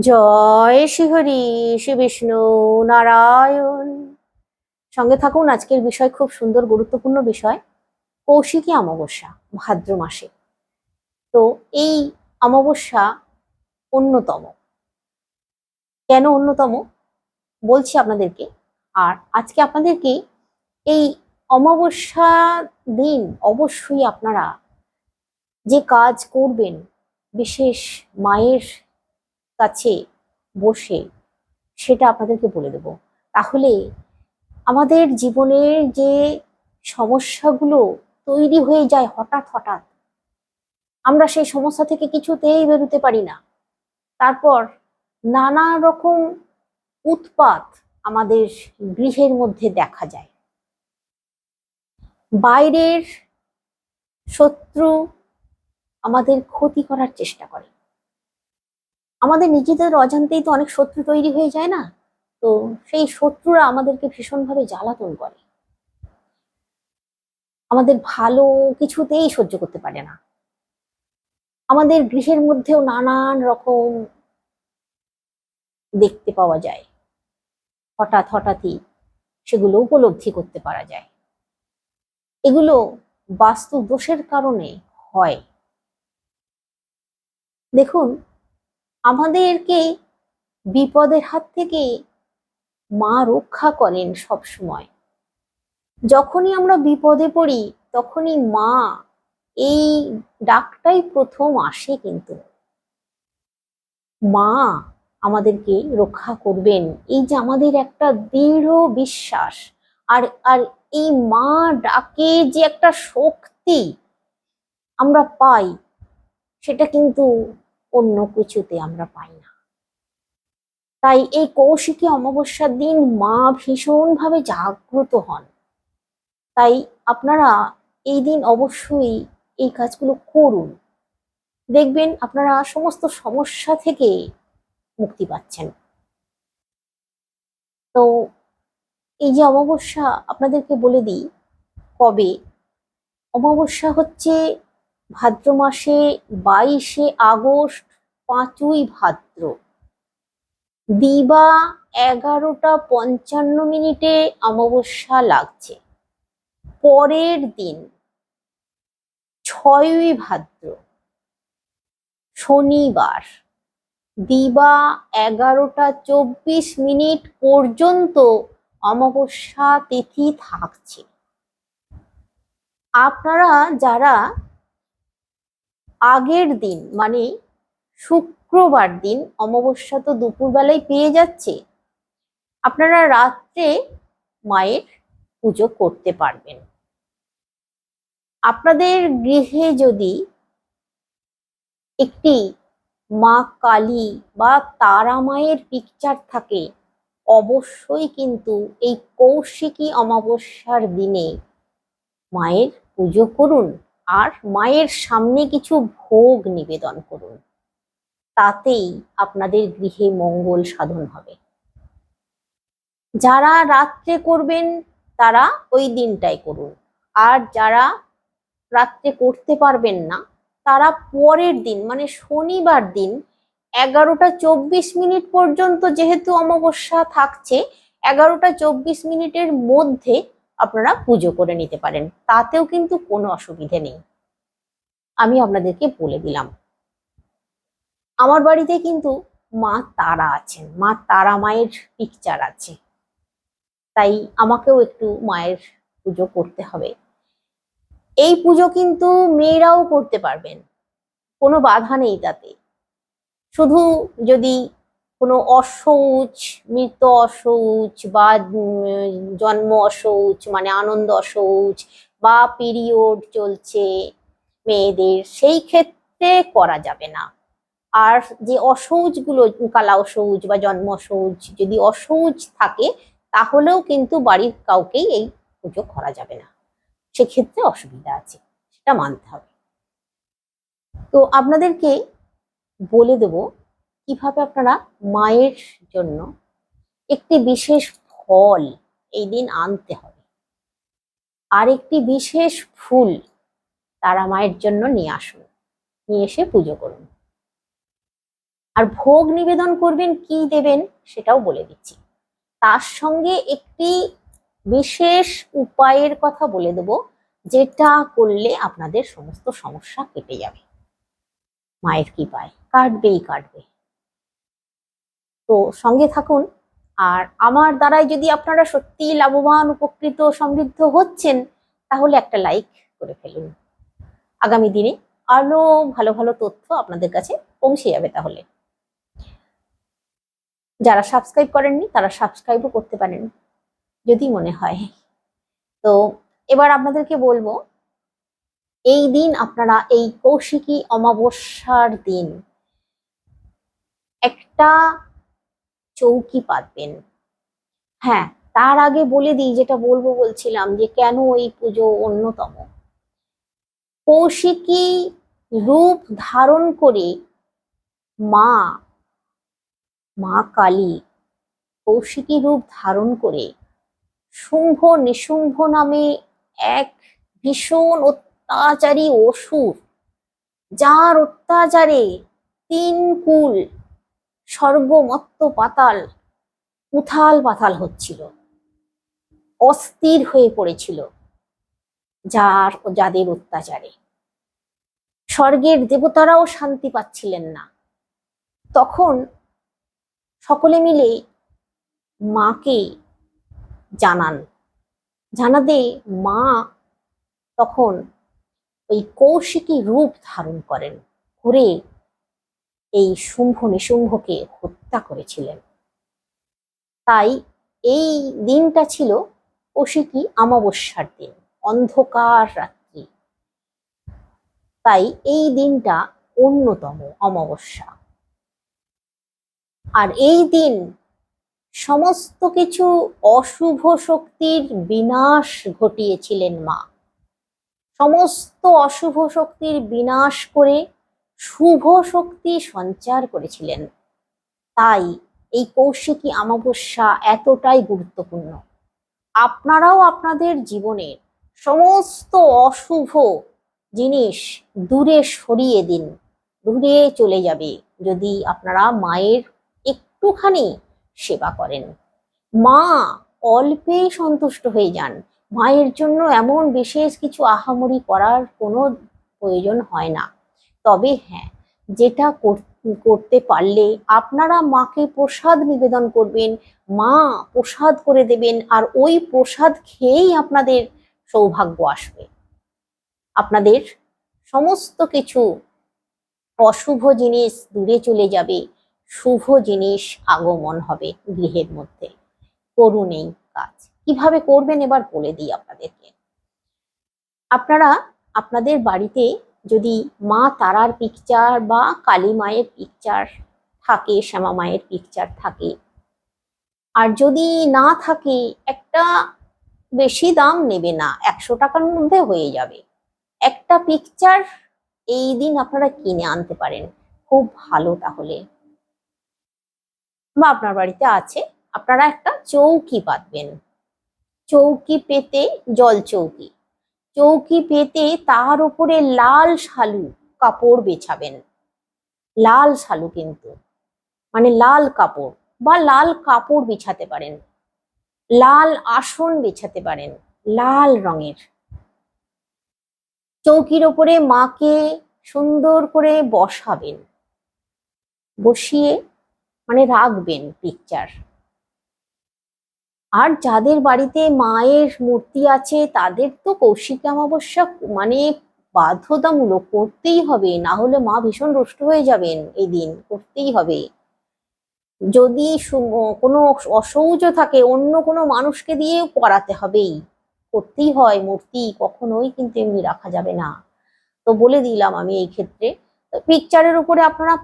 জয় শ্রীহরি, শ্রী বিষ্ণু নারায়ণ। সঙ্গে থাকুন, আজকের বিষয় খুব সুন্দর, গুরুত্বপূর্ণ বিষয়, কৌশিকী অমাবস্যা, ভাদ্র মাসে। তো এই অমাবস্যা অন্যতম। কেন অন্যতম? বলছি আপনাদেরকে। আর আজকে আপনাদেরকে এই অমাবস্যা দিন অবশ্যই আপনারা যে কাজ করবেন, বিশেষ মায়ের কাছে বসে সেটা আপনাদেরকে বলে দেব। তাহলে আমাদের জীবনের যে সমস্যাগুলো তৈরি হয়ে যায় হঠাৎ হঠাৎ, আমরা সেই সমস্যা থেকে কিছুতেই বেরোতে পারি না। তারপর নানা রকম উৎপাত আমাদের গৃহের মধ্যে দেখা যায়। বাইরের শত্রু আমাদের ক্ষতি করার চেষ্টা করে। আমাদের নিজেদের অজান্তেই তো অনেক শত্রু তৈরি হয়ে যায় না? তো সেই শত্রুরা আমাদেরকে ভীষণভাবে জ্বালাতন করে। আমাদের ভালো কিছুতেই সহ্য করতে পারে না। আমাদের গৃহের মধ্যেও নানান রকম দেখতে পাওয়া যায়। হঠাৎ হঠাৎই সেগুলো উপলব্ধি করতে পারা যায়। এগুলো বাস্তু দোষের কারণে হয়। দেখুন আমাদেরকে বিপদের হাত থেকে মা রক্ষা করেন সব সময় যখনই আমরা বিপদে পড়ি, তখনই মা এই ডাকটাই প্রথম আসে কিন্তু। মা আমাদেরকে রক্ষা করবেন। এই যে আমাদের একটা দৃঢ় বিশ্বাস, আর আর এই মা ডাকে যে একটা শক্তি আমরা পাই, সেটা কিন্তু অন্য কিছুতে আমরা পাই না। তাই এই কৌশিকী অমাবস্যার দিন মা ভীষণভাবে জাগ্রত হন। তাই আপনারা এই দিন অবশ্যই এই কাজগুলো করুন। দেখবেন আপনারা সমস্ত সমস্যা থেকে মুক্তি পাচ্ছেন। তো এই যে অমাবস্যা, আপনাদেরকে বলে দিই, কবে? অমাবস্যা হচ্ছে ভাদ্র মাসে বাইশে আগস্ট পাঁচই ভাদ্র। দিবা এগারোটা পঞ্চান্ন মিনিটে অমাবস্যা লাগছে। পরের দিন ছয়ই ভাদ্র, শনিবার, দিবা এগারোটা চব্বিশ মিনিট পর্যন্ত অমাবস্যা তিথি থাকছে। আপনারা যারা আগের দিন মানে শুক্রবার দিন অমাবস্যা তো দুপুরবেলায় পেয়ে যাচ্ছে। আপনারা রাত্রে মায়ের পুজো করতে পারবেন। আপনাদের গৃহে যদি একটি মা কালী বা তারা মায়ের পিকচার থাকে, অবশ্যই কিন্তু এই কৌশিকী অমাবস্যার দিনে মায়ের পুজো করুন আর মায়ের সামনে কিছু ভোগ নিবেদন করুন। তাতেই আপনাদের গৃহে মঙ্গল সাধন হবে। যারা রাত্রে করবেন, তারা ওই দিনটাই করুন। আর যারা রাত্রে করতে পারবেন না, তারা পরের দিন মানে শনিবার দিন এগারোটা চব্বিশ মিনিট পর্যন্ত যেহেতু অমাবস্যা থাকছে, এগারোটা চব্বিশ মিনিটের মধ্যে আপনারা পুজো করে নিতে পারেন। তাতেও কিন্তু কোনো অসুবিধে নেই। আমি আপনাদেরকে বলে দিলাম। আমার বাড়িতে কিন্তু মা তারা আছেন, মা তারা মায়ের পিকচার আছে। তাই আমাকেও একটু মায়ের পুজো করতে হবে। এই পুজো কিন্তু মেয়েরাও করতে পারবেন, কোনো বাধা নেই তাতে। শুধু যদি কোনো অসৌচ, মৃত অসৌচ বা জন্ম অসৌচ মানে আনন্দ অসৌচ বা পিরিয়ড চলছে মেয়েদের, সেই ক্ষেত্রে করা যাবে না। আর যে অসৌচগুলো কালা অসৌচ বা জন্ম অসৌচ যদি অসৌচ থাকে, তাহলেও কিন্তু বাড়ির কাউকেই এই পুজো করা যাবে না। সেক্ষেত্রে অসুবিধা আছে, সেটা মানতে হবে। তো আপনাদেরকে বলে দেব কীভাবে আপনারা মায়ের জন্য একটি বিশেষ ফল এই দিন আনতে হবে। আর একটি বিশেষ ফুল তারা মায়ের জন্য নিয়ে আসুন, নিয়ে এসে পুজো করুন। আর ভোগ নিবেদন করবেন, কি দেবেন সেটাও বলে দিচ্ছি। তার সঙ্গে একটি বিশেষ উপায়ের কথা বলে দেব, যেটা করলে আপনাদের সমস্ত সমস্যা কেটে যাবে। মায়ের কি পায় কাটবেই কাটবে। তো সঙ্গে থাকুন, আর আমার দ্বারাই যদি আপনারা সত্যি লাভবান, উপকৃত, সমৃদ্ধ হচ্ছেন, তাহলে একটা লাইক করে ফেলুন। আগামী দিনে আরও ভালো ভালো তথ্য আপনাদের কাছে পৌঁছে যাবে তাহলে। যারা সাবস্ক্রাইব করেননি, তারা সাবস্ক্রাইবও করতে পারেন, যদি মনে হয়। তো এবার আপনাদেরকে বলব, এই দিন আপনারা এই কৌশিকী অমাবস্যার দিন একটা চৌকি পাতবেন। হ্যাঁ তার আগে বলে দিই, যেটা বলব বলছিলাম, যে কেন এই পুজো অন্যতম? কৌশিকী রূপ ধারণ করে মা মা কালী কৌশিকী রূপ ধারণ করে শুম্ভ নিশুম্ভ নামে এক ভীষণ অত্যাচারী অসুর, যার অত্যাচারে তিন কুল সর্বমত্ত পাতাল, উথাল পাতাল হচ্ছিল, অস্থির হয়ে পড়েছিল যার, যাদের অত্যাচারে। স্বর্গের দেবতারাও শান্তি পাচ্ছিলেন না। তখন সকলে মিলে মাকে জানান। জানাতে মা তখন ওই কৌশিকী রূপ ধারণ করেন, করে এই শুম্ভ নিশুম্ভকে হত্যা করেছিলেন। তাই এই দিনটা ছিল কৌশিকী অমাবস্যার দিন, অন্ধকার রাত্রি। তাই এই দিনটা অন্যতম অমাবস্যা। আর এই দিন সমস্ত কিছু অশুভ শক্তির বিনাশ ঘটিয়েছিলেন মা। সমস্ত অশুভ শক্তির বিনাশ করে শুভ শক্তি সঞ্চার করেছিলেন। তাই এই কৌশিকী অমাবস্যা এতটাই গুরুত্বপূর্ণ। আপনারাও আপনাদের জীবনের সমস্ত অশুভ জিনিস দূরে সরিয়ে দিন, দূরে চলে যাবে। যদি আপনারা মায়ের একটুখানি সেবা করেন। মা অল্পেই সন্তুষ্ট হয়ে যান। মায়ের জন্য এমন বিশেষ কিছু আহামরি করার কোনো প্রয়োজন হয় না। তবে হ্যাঁ যেটা করতে পারলে আপনারা মাকে প্রসাদ নিবেদন করবেন, মা প্রসাদ করে দেবেন আর ওই প্রসাদ খেয়েই আপনাদের সৌভাগ্য আসবে। আপনাদের সমস্ত কিছু অশুভ জিনিস দূরে চলে যাবে। শুভ জিনিস আগমন হবে গৃহের মধ্যে। করুন এই কাজ। কীভাবে করবেন এবার বলে দিই আপনাদেরকে। আপনারা আপনাদের বাড়িতে যদি মা তারার পিকচার বা কালী মায়ের পিকচার থাকে, শ্যামা মায়ের পিকচার থাকে, আর যদি না থাকে, একটা বেশি দাম নেবে না, একশো টাকার মধ্যে হয়ে যাবে। একটা পিকচার এই দিন আপনারা কিনে আনতে পারেন। খুব ভালো তাহলে। বা আপনার বাড়িতে আছে, আপনারা একটা চৌকি পাতবেন চৌকি পেতে, জল চৌকি। চৌকি পেতে তার উপরে লাল শালু কাপড় বেছাবেন। লাল শালু কিন্তু মানে লাল কাপড় বা লাল কাপড় বিছাতে পারেন। লাল আসন বিছাতে পারেন, লাল রঙের। চৌকির ওপরে মাকে সুন্দর করে বসাবেন। বসিয়ে মানে রাখবেন পিকচার আর যাদের বাড়িতে মায়ের মূর্তি আছে, তাদের তো কৌশিক অমাবস্যা মানে বাধ্যতামূলক করতেই হবে, না হলে মা ভীষণ রুষ্ট হয়ে যাবেন এই দিন করতেই হবে। যদি কোনো অসৌচ থাকে, অন্য কোনো মানুষকে দিয়ে করাতে হবেই। করতেই হয় মূর্তি, কখনোই কিন্তু এমনি রাখা যাবে না। তো বলে দিলাম আমি এই ক্ষেত্রে। পিকচারের উপরে আপনারা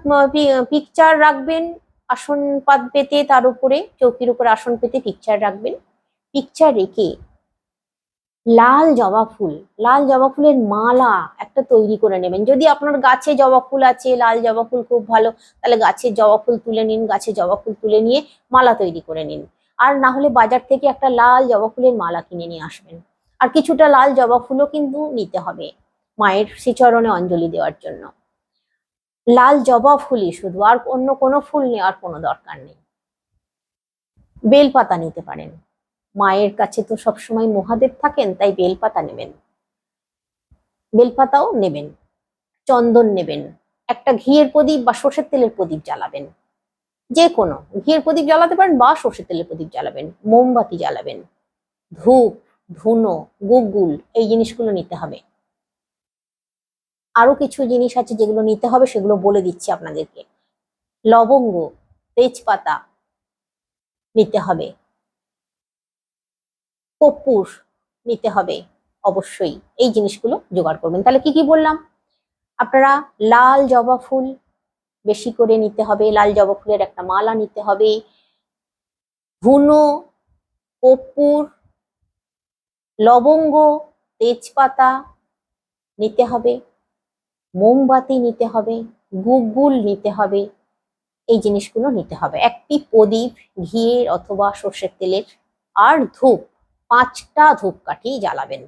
পিকচার রাখবেন আসন পাত পেতে তার উপরে চৌকির উপরে আসন পেতে পিকচার রাখবেন। পিকচার রেখে লাল জবা ফুল, লাল জবা ফুলের মালা একটা তৈরি করে নেবেন। যদি আপনার গাছে জবা ফুল আছে, লাল জবা ফুল খুব ভালো, তাহলে গাছের জবা ফুল তুলে নিন, গাছে জবা ফুল তুলে নিয়ে মালা তৈরি করে নিন। আর না হলে বাজার থেকে একটা লাল জবা ফুলের মালা কিনে নিয়ে আসবেন। আর কিছুটা লাল জবা ফুলও কিন্তু নিতে হবে মায়ের শ্রীচরণে অঞ্জলি দেওয়ার জন্য। লাল জবা ফুলই শুধু, আর অন্য কোনো ফুল নেওয়ার কোনো দরকার নেই। বেলপাতা নিতে পারেন। মায়ের কাছে তো সবসময় মহাদেব থাকেন, তাই বেলপাতা নেবেন। বেলপাতাও নেবেন, চন্দন নেবেন, একটা ঘিয়ের প্রদীপ বা সর্ষের তেলের প্রদীপ জ্বালাবেন। যে কোনো ঘিয়ের প্রদীপ জ্বালাতে পারেন বা সর্ষের তেলের প্রদীপ জ্বালাবেন, মোমবাতি জ্বালাবেন, ধূপ, ধুনো, গুগুল, এই জিনিসগুলো নিতে হবে। আরও কিছু জিনিস আছে যেগুলো নিতে হবে, সেগুলো বলে দিচ্ছি আপনাদেরকে। লবঙ্গ, তেজপাতা নিতে হবে। কর্পূর নিতে হবে অবশ্যই। এই জিনিসগুলো জোগাড় করবেন। তাহলে কি কি বললাম? আপনারা লাল জবা ফুল বেশি করে নিতে হবে, লাল জবা ফুলের একটা মালা নিতে হবে। ধুনো কর্পূর, লবঙ্গ, তেজপাতা নিতে হবে। মোমবাতি নিতে হবে, গুগুল নিতে হবে, এই জিনিসগুলো নিতে হবে। একটি প্রদীপ, ঘিয়ের অথবা সর্ষের তেলের, আর ধূপ, পাঁচটা ধূপকাঠি জ্বালাবেন।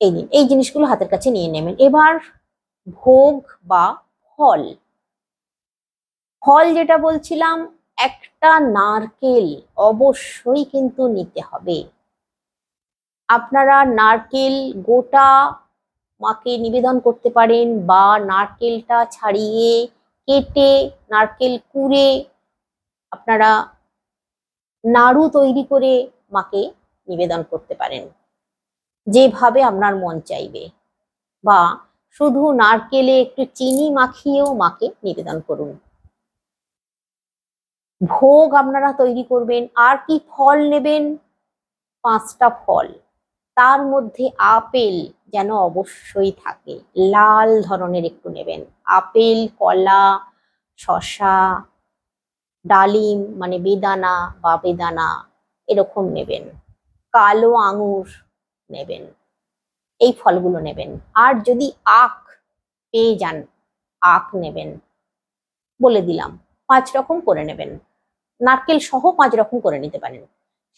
এই নিন, এই জিনিসগুলো হাতের কাছে নিয়ে নেবেন। এবার ভোগ বা ফল। ফল যেটা বলছিলাম, একটা নারকেল অবশ্যই কিন্তু নিতে হবে। আপনারা নারকেল গোটা মাকে নিবেদন করতে পারেন বা নারকেলটা ছাড়িয়ে কেটে, নারকেল কুড়ে আপনারা নাড়ু তৈরি করে মাকে নিবেদন করতে পারেন। যেভাবে আপনার মন চাইবে। বা শুধু নারকেলে একটু চিনি মাখিয়েও মাকে নিবেদন করুন। ভোগ আপনারা তৈরি করবেন। আর কি ফল নেবেন? পাঁচটা ফল। তার মধ্যে আপেল যেন অবশ্যই থাকে। লাল ধরনের একটু নেবেন। আপেল, কলা শশা ডালিম মানে বেদানা বা বেদানা এরকম নেবেন। কালো আঙুর নেবেন। এই ফলগুলো নেবেন। আর যদি আখ পেয়ে যান, আখ নেবেন বলে দিলাম। পাঁচ রকম করে নেবেন। নারকেল সহ পাঁচ রকম করে নিতে পারেন।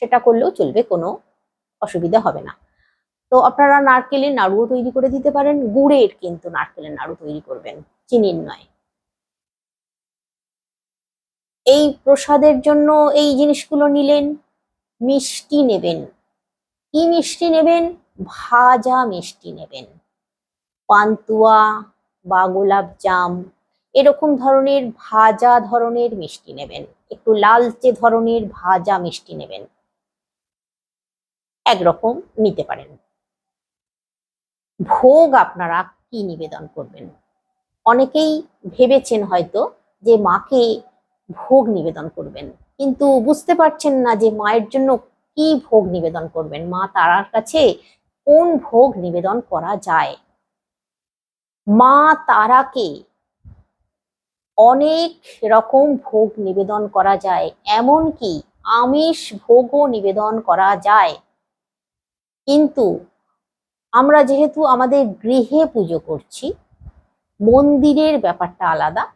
সেটা করলেও চলবে, কোনো অসুবিধা হবে না। তো আপনারা নারকেলের নাড়ুও তৈরি করে দিতে পারেন, গুড়ের কিন্তু নারকেলের নাড়ু তৈরি করবেন, চিনির নয়। এই প্রসাদের জন্য এই জিনিসগুলো নিলেন, মিষ্টি নেবেন। কি মিষ্টি নেবেন? ভাজা মিষ্টি নেবেন। পান্তুয়া বা গোলাপ জাম, এরকম ধরনের ভাজা ধরনের মিষ্টি নেবেন, একটু লালচে ধরনের ভাজা মিষ্টি নেবেন। একরকম নিতে পারেন। ভোগ আপনারা কি নিবেদন করবেন? অনেকেই ভেবেছেন হয়তো যে মাকে ভোগ নিবেদন করবেন, কিন্তু বুঝতে পারছেন না যে মায়ের জন্য কি ভোগ নিবেদন করবেন। মা তারার কাছে কোন ভোগ নিবেদন করা যায়? মা তারাকে অনেক রকম ভোগ নিবেদন করা যায়, এমনকি আমিষ ভোগও নিবেদন করা যায়। কিন্তু আমরা যেহেতু আমাদের গৃহে পুজো করছি, মন্দিরের ব্যাপারটা আলাদা।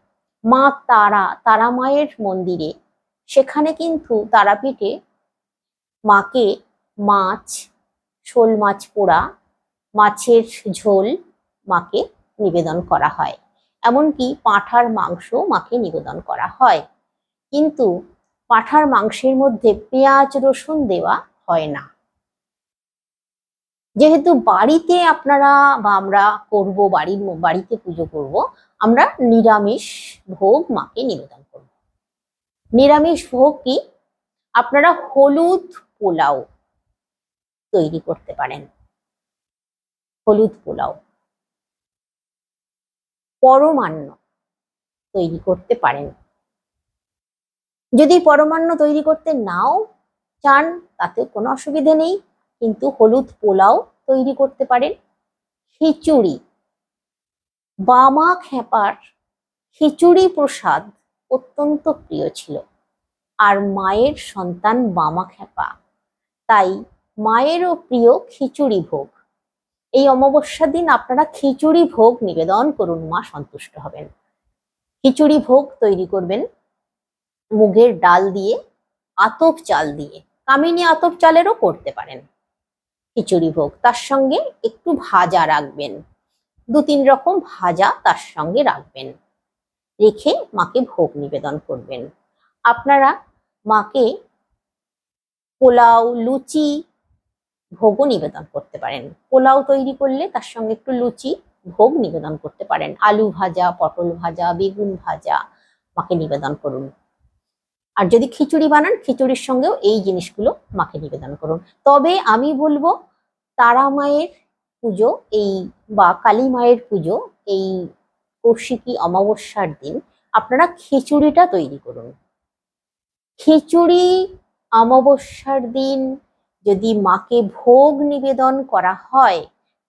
মা তারা তারা মায়ের মন্দিরে। সেখানে কিন্তু তারাপীঠে মাকে মাছ, শোল মাছ পোড়া, মাছের ঝোল মাকে নিবেদন করা হয়। এমনকি পাঁঠার মাংস মাকে নিবেদন করা হয়। কিন্তু পাঁঠার মাংসের মধ্যে পেঁয়াজ, রসুন দেওয়া হয় না। যেহেতু বাড়িতে আপনারা বা আমরা করব, বাড়ির বাড়িতে পুজো করব, আমরা নিরামিষ ভোগ মাকে নিবেদন করব। নিরামিষ ভোগ কি? আপনারা হলুদ পোলাও তৈরি করতে পারেন। হলুদ পোলাও। পরমান্ন তৈরি করতে পারেন। যদি পরমান্ন তৈরি করতে নাও চান তাতে কোনো অসুবিধে নেই। কিন্তু হলুদ পোলাও তৈরি করতে পারেন। খিচুড়ি, বামা খেপার খিচুড়ি প্রসাদ অত্যন্ত প্রিয় ছিল। আর মায়ের সন্তান বামা খেপা, তাই মায়েরও প্রিয় খিচুড়ি ভোগ। এই অমাবস্যার দিন আপনারা খিচুড়ি ভোগ নিবেদন করুন, মা সন্তুষ্ট হবেন। খিচুড়ি ভোগ তৈরি করবেন, মুগের ডাল দিয়ে, আতপ চাল দিয়ে। কামিনী আতপ চালেরও করতে পারেন। খিচুড়ি ভোগ তার সঙ্গে একটু ভাজা রাখবেন। দু তিন রকম ভাজা তার সঙ্গে রাখবেন। রেখে মাকে ভোগ নিবেদন করবেন। আপনারা মাকে পোলাও, লুচি ভোগও নিবেদন করতে পারেন। পোলাও তৈরি করলে তার সঙ্গে একটু লুচি ভোগ নিবেদন করতে পারেন। আলু ভাজা, পটল ভাজা, বেগুন ভাজা মাকে নিবেদন করুন। আর যদি খিচুড়ি বানান, খিচুড়ির সঙ্গেও এই জিনিসগুলো মাকে নিবেদন করুন। তবে আমি বলব, তারা মায়ের পুজো, এই বা কালী মায়ের পুজো, এই কৌশিকী অমাবস্যার দিন আপনারা খিচুড়িটা তৈরি করুন। খিচুড়ি অমাবস্যার দিন যদি মাকে ভোগ নিবেদন করা হয়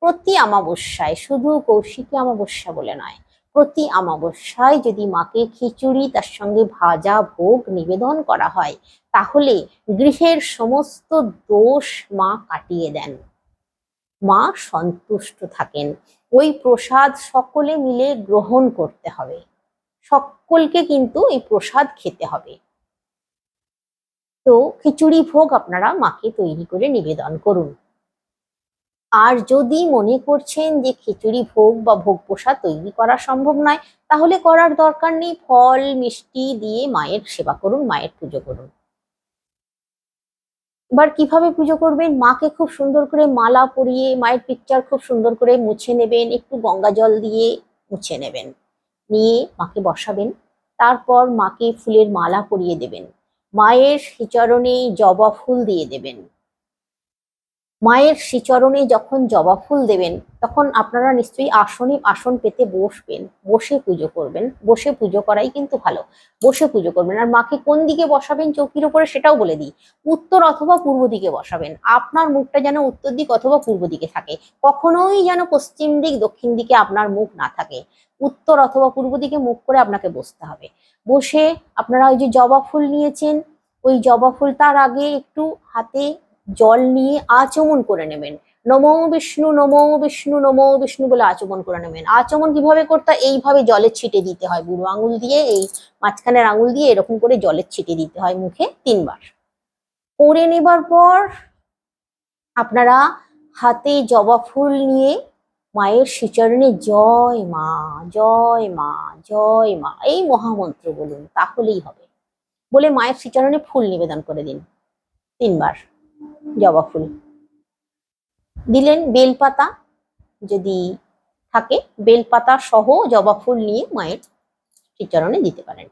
প্রতি অমাবস্যায়, শুধু কৌশিকী অমাবস্যা বলে নয় প্রতি অমাবস্যায় যদি মাকে খিচুড়ি, তার সঙ্গে ভাজা, ভোগ নিবেদন করা হয়, তাহলে গৃহের সমস্ত দোষ মা কাটিয়ে দেন। মা সন্তুষ্ট থাকেন। ওই প্রসাদ সকলে মিলে গ্রহণ করতে হবে। সকলকে কিন্তু এই প্রসাদ খেতে হবে। তো খিচুড়ি ভোগ আপনারা মাকে তৈরি করে নিবেদন করুন। আর যদি মনে করছেন যে খিচুড়ি ভোগ বা ভোগ প্রসাদ তৈরি করা সম্ভব নয়, তাহলে করার দরকার নেই। ফল, মিষ্টি দিয়ে মায়ের সেবা করুন, মায়ের পুজো করুন। এবার কীভাবে পুজো করবেন? মাকে খুব সুন্দর করে মালা পরিয়ে, মায়ের পিকচার খুব সুন্দর করে মুছে নেবেন, একটু গঙ্গা জল দিয়ে মুছে নেবেন। নিয়ে মাকে বসাবেন, তারপর মাকে ফুলের মালা পরিয়ে দেবেন। মায়ের শ্রীচরণে জবা ফুল দিয়ে দেবেন। মায়ের শ্রীচরণে যখন জবা ফুল দেবেন, তখন আপনারা নিশ্চয়ই আসনে আসন পেতে বসবেন, বসে পুজো করবেন। বসে পুজো করাই কিন্তু ভালো, বসে পুজো করবেন। আর মাকে কোন দিকে বসাবেন চৌকির ওপরে সেটাও বলে দিই, উত্তর অথবা পূর্ব দিকে বসাবেন। আপনার মুখটা যেন উত্তর দিক অথবা পূর্ব দিকে থাকে, কখনোই যেন পশ্চিম দিক, দক্ষিণ দিকে আপনার মুখ না থাকে। উত্তর অথবা পূর্ব দিকে মুখ করে আপনাকে বসতে হবে। বসে আপনারা ওই যে জবা ফুল নিয়েছেন, ওই জবা ফুল তার আগে একটু হাতে জল নিয়ে আচমন করে নেবেন। নমো বিষ্ণু নমো বিষ্ণু নমো বিষ্ণু বলে আচমন করে নেবেন। আচমন কীভাবে করতে? এইভাবে জলের ছিটে দিতে হয়। বুড়ো আঙুল দিয়ে, এই মাঝখানের আঙুল দিয়ে এরকম করে জলের ছিটে দিতে হয় মুখে তিনবার। করে নেবার পর আপনারা হাতে জবা ফুল নিয়ে মায়ের শ্রীচরণে জয় মা জয় মা জয় মা, এই মহামন্ত্র বলুন, তাহলেই হবে। বলে মায়ের শ্রীচরণে ফুল নিবেদন করে দিন। তিনবার। জবা ফুল। দিলেন বেলপাতা, যদি থাকে বেলপাতা সহ জবা ফুল নিয়ে মায়ের শ্রীচরণে দিতে পারেন।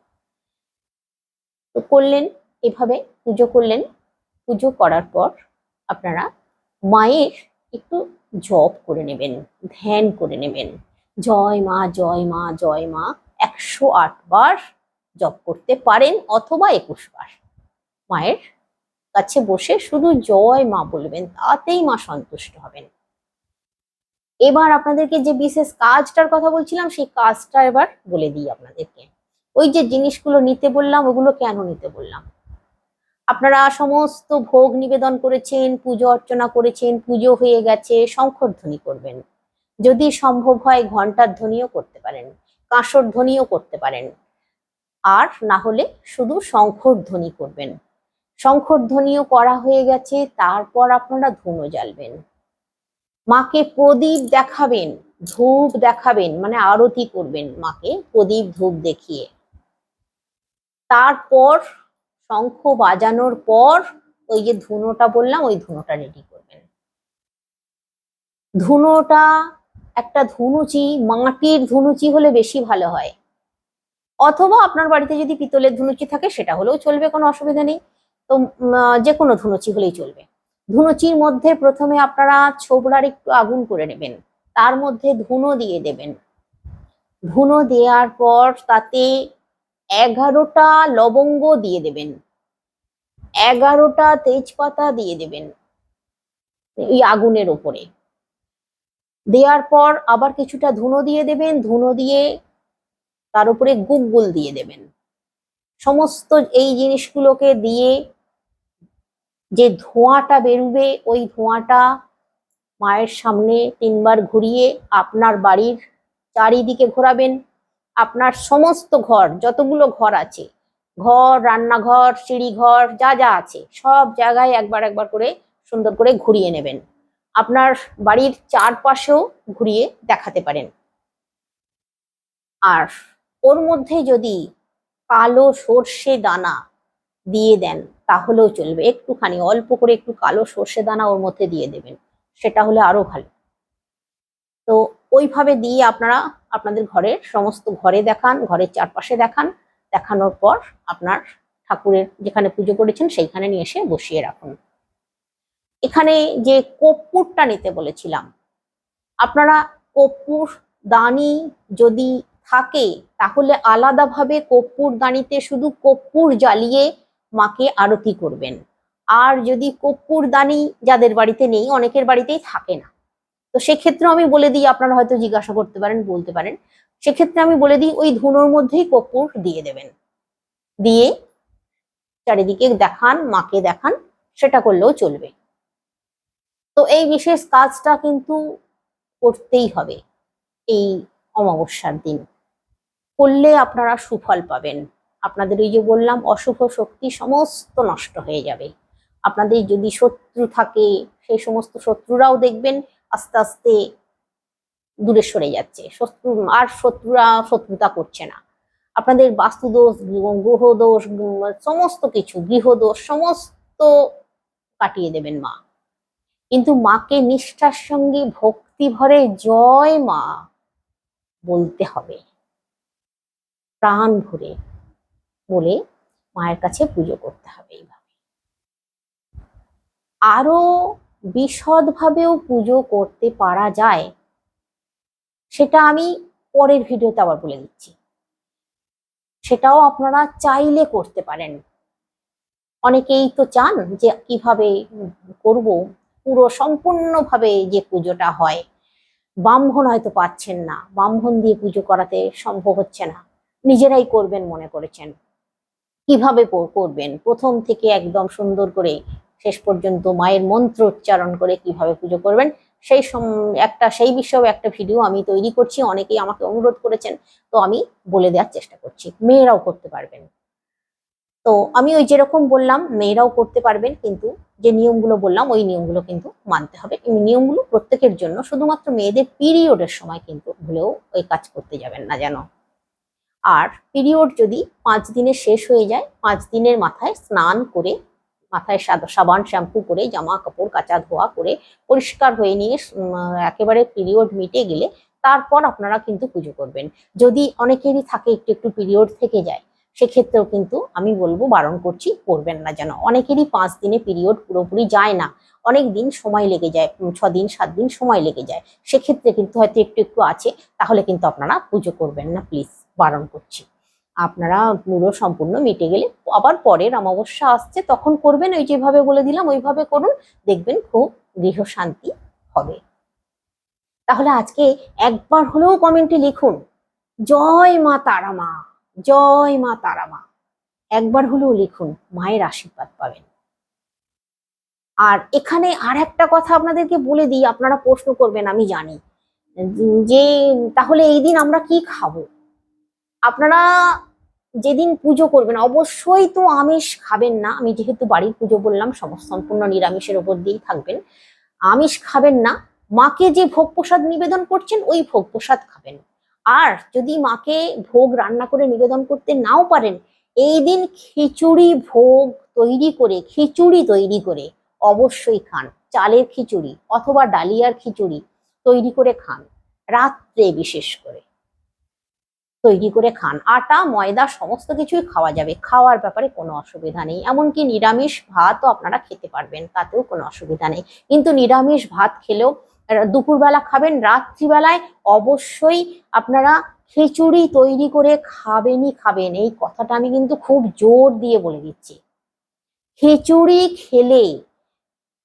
তো করলেন, এভাবে পুজো করলেন। পুজো করার পর আপনারা মায়ের একটু জপ করে নেবেন, ধ্যান করে নেবেন। জয় মা জয় মা জয় মা, একশো আট বার জপ করতে পারেন অথবা একুশ বার। মায়ের কাছে বসে শুধু জয় মা বলবেন, তাতেই মা সন্তুষ্ট হবেন। এবার আপনাদেরকে যে বিশেষ কাজটার কথা বলছিলাম, সেই কাজটা এবার বলে দিই আপনাদেরকে। ওই যে জিনিসগুলো নিতে বললাম, ওগুলো কেন নিতে বললাম? আপনারা সমস্ত ভোগ নিবেদন করেছেন, পুজো অর্চনা করেছেন, পুজো হয়ে গেছে শঙ্কর ধ্বনি করবেন। যদি সম্ভব হয় ঘণ্টার ধ্বনিও করতে পারেন, কাঁসর ধ্বনিও করতে পারেন। আর না হলে শুধু শঙ্কর ধ্বনি করবেন। শঙ্কর ধ্বনিও করা হয়ে গেছে, তারপর আপনারা ধুনো জ্বালবেন। মাকে প্রদীপ দেখাবেন, ধূপ দেখাবেন মানে আরতি করবেন মাকে, প্রদীপ ধূপ দেখিয়ে। তারপর শঙ্খ বাজানোর পর ওই যে ধুনোটা বললাম, ওই ধুনোটা রেডি করবেন। ধুনোটা, একটা ধুনুচি, মাটির ধুনুচি হলে বেশি ভালো হয়। অথবা আপনার বাড়িতে যদি পিতলের ধুনুচি থাকে, সেটা হলেও চলবে, কোনো অসুবিধা নেই। তো যে কোনো ধুনুচি হলেই চলবে। ধুনুচির মধ্যে প্রথমে আপনারা ছোবড়ার একটু আগুন করে নেবেন। তার মধ্যে ধুনো দিয়ে দেবেন। ধুনো দেওয়ার পর তাতে এগারোটা লবঙ্গ দিয়ে দেবেন। এগারোটা তেজপাতা দিয়ে দেবেন এই আগুনের ওপরে। দেওয়ার পর আবার কিছুটা ধুনো দিয়ে দেবেন। ধুনো দিয়ে তার উপরে গুগগুল দিয়ে দেবেন। সমস্ত এই জিনিসগুলোকে দিয়ে যে ধোঁয়াটা বেরুবে, ওই ধোঁয়াটা মায়ের সামনে তিনবার ঘুরিয়ে আপনার বাড়ির চারিদিকে ঘোরাবেন। আপনার সমস্ত ঘর, যতগুলো ঘর আছে, ঘর, রান্নাঘর, সিঁড়িঘর, যা যা আছে, সব জায়গায় একবার একবার করে, সুন্দর করে ঘুরিয়ে নেবেন। আপনার বাড়ির চারপাশেও ঘুরিয়ে দেখাতে পারেন। আর ওর মধ্যে যদি কালো সর্ষে দানা দিয়ে দেন, তাহলেও চলবে। একটুখানি, অল্প করে একটু কালো সর্ষে দানা ওর মধ্যে দিয়ে দেবেন, সেটা হলে আরও ভালো। তো ওইভাবে দিয়ে আপনারা আপনাদের ঘরের সমস্ত ঘরে দেখান, ঘরের চারপাশে দেখান, দেখানোর পর আপনার ঠাকুরের যেখানে পুজো করেছেন সেইখানে নিয়ে এসে বসিয়ে রাখুন। এখানে যে কর্পূরটা নিতে বলেছিলাম, আপনারা কর্পূর দানি যদি থাকে, তাহলে আলাদাভাবে কর্পূর দানিতে শুধু কর্পূর জ্বালিয়ে মাকে আরতি করবেন। আর যদি কর্পূর দানি যাদের বাড়িতে নেই, অনেকের বাড়িতেই থাকে না। তো সেক্ষেত্রে আমি বলে দিই, আপনারা হয়তো জিজ্ঞাসা করতে পারেন, বলতে পারেন। সেক্ষেত্রে আমি বলে দিই, ওই ধুনোর মধ্যেই কর্পূর দিয়ে দেবেন। দিয়ে চারিদিকে দেখান, মাকে দেখান, সেটা করলেও চলবে। তো এই বিশেষ কাজটা কিন্তু করতেই হবে এই অমাবস্যার দিন। করলে আপনারা সুফল পাবেন। আপনাদের ওই যে বললাম, অশুভ শক্তি সমস্ত নষ্ট হয়ে যাবে। আপনাদের যদি শত্রু থাকে, সেই সমস্ত শত্রুরাও দেখবেন আস্তে আস্তে দূরে সরে যাচ্ছে। শত্রু, আর শত্রুরা শত্রুতা করছে না। আপনাদের বাস্তুদোষ, গ্রহ দোষ সমস্ত কিছু, গৃহদোষ, সমস্ত কাটিয়ে দেবেন মা। কিন্তু মাকে নিষ্ঠার সঙ্গে ভক্তি ভরে জয় মা বলতে হবে। প্রাণ ভরে বলে মায়ের কাছে পুজো করতে হবে এইভাবে। আরও বিশদভাবেও পুজো করতে পারা যায়, সেটা আমি পরের ভিডিওতে আবার বলে দিচ্ছি। সেটাও আপনারা চাইলে করতে পারেন। অনেকেই তো চান যে কীভাবে করব, পুরো সম্পূর্ণভাবে যে পুজোটা হয়, ব্রাহ্মণ হয়তো পাচ্ছেন না, ব্রাহ্মণ দিয়ে পুজো করাতে সম্ভব হচ্ছে না, নিজেরাই করবেন মনে করেছেন। কীভাবে করবেন? প্রথম থেকে একদম সুন্দর করে শেষ পর্যন্ত মায়ের মন্ত্র উচ্চারণ করে কীভাবে পুজো করবেন? সেই একটা, সেই বিষয়েও একটা ভিডিও আমি তৈরি করছি, অনেকেই আমাকে অনুরোধ করেছেন, তো আমি বলে দেওয়ার চেষ্টা করছি। মেয়েরাও করতে পারবেন। তো আমি ওই যেরকম বললাম, মেয়েরাও করতে পারবেন, কিন্তু যে নিয়মগুলো বললাম, ওই নিয়মগুলো কিন্তু মানতে হবে। এই নিয়মগুলো প্রত্যেকের জন্য, শুধুমাত্র মেয়েদের পিরিয়ডের সময় কিন্তু ভুলেও ওই কাজ করতে যাবেন না যেন। আর পিরিয়ড যদি পাঁচ দিনে শেষ হয়ে যায়, পাঁচ দিনের মাথায় স্নান করে, মাথায় সাবান শ্যাম্পু করে, জামা কাপড়, কাচা ধোয়া করে পরিষ্কার হয়ে নিয়ে একেবারে পিরিয়ড মিটে গেলে তারপর আপনারা কিন্তু পুজো করবেন। যদি অনেকেরই থাকে একটু একটু পিরিয়ড থেকে যায়, সেক্ষেত্রেও কিন্তু আমি বলব বারণ করছি, করবেন না যেন। অনেকেরই পাঁচ দিনে পিরিয়ড পুরোপুরি যায় না। অনেক দিন সময় লেগে যায় ছ দিন, সাত দিন সময় লেগে যায়। সেক্ষেত্রে কিন্তু হয়তো একটু একটু আছে, তাহলে কিন্তু আপনারা পুজো করবেন না, প্লিজ। বারণ করছি। আপনারা পুরো সম্পূর্ণ মিটে গেলে আবার পরের অমাবস্যা আসছে, তখন করবেন। ওই যেভাবে বলে দিলাম, ওইভাবে করুন। দেখবেন খুব গৃহ শান্তি হবে। তাহলে আজকে একবার হলেও কমেন্টে লিখুন, জয় মা তারা মা, জয় মা তারা মা। একবার হলেও লিখুন, মায়ের আশীর্বাদ পাবেন। আর এখানে আর একটা কথা আপনাদেরকে বলে দিই, আপনারা প্রশ্ন করবেন, আমি জানি। যে তাহলে এই দিন আমরা কি খাব? আপনারা যেদিন পুজো করবেন, অবশ্যই তো আমিষ খাবেন না। আমি যেহেতু বাড়ির পুজো বললাম, সমস্ত সম্পূর্ণ নিরামিষের উপর দিয়েই থাকবেন। আমিষ খাবেন না। মাকে যে ভোগ প্রসাদ নিবেদন করছেন, ওই ভোগ প্রসাদ খাবেন। আর যদি মাকে ভোগ রান্না করে নিবেদন করতে নাও পারেন, এই দিন খিচুড়ি ভোগ তৈরি করে, খিচুড়ি তৈরি করে অবশ্যই খান। চালের খিচুড়ি অথবা ডালিয়ার খিচুড়ি তৈরি করে খান, রাত্রে বিশেষ করে। তৈরি করে খান। আটা, ময়দা, সমস্ত কিছুই খাওয়া যাবে। খাওয়ার ব্যাপারে কোনো অসুবিধা নেই। এমনকি নিরামিষ ভাতও আপনারা খেতে পারবেন, তাতেও কোনো অসুবিধা নেই। কিন্তু নিরামিষ ভাত খেলেও দুপুরবেলা খাবেন, রাত্রিবেলায় অবশ্যই আপনারা খিচুড়ি তৈরি করে খাবেনই খাবেন। এই কথাটা আমি কিন্তু খুব জোর দিয়ে বলে দিচ্ছি। খিচুড়ি খেলে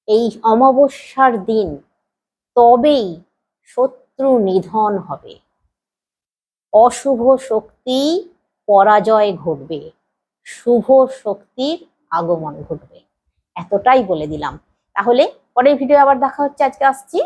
এই অমাবস্যার দিন তবেই শত্রু নিধন হবে। অশুভ শক্তি পরাজয় ঘটবে, শুভ শক্তির আগমন ঘটবে। এতটাই বলে দিলাম। তাহলে পরের ভিডিও আবার দেখা হচ্ছে, আজকে আসছি।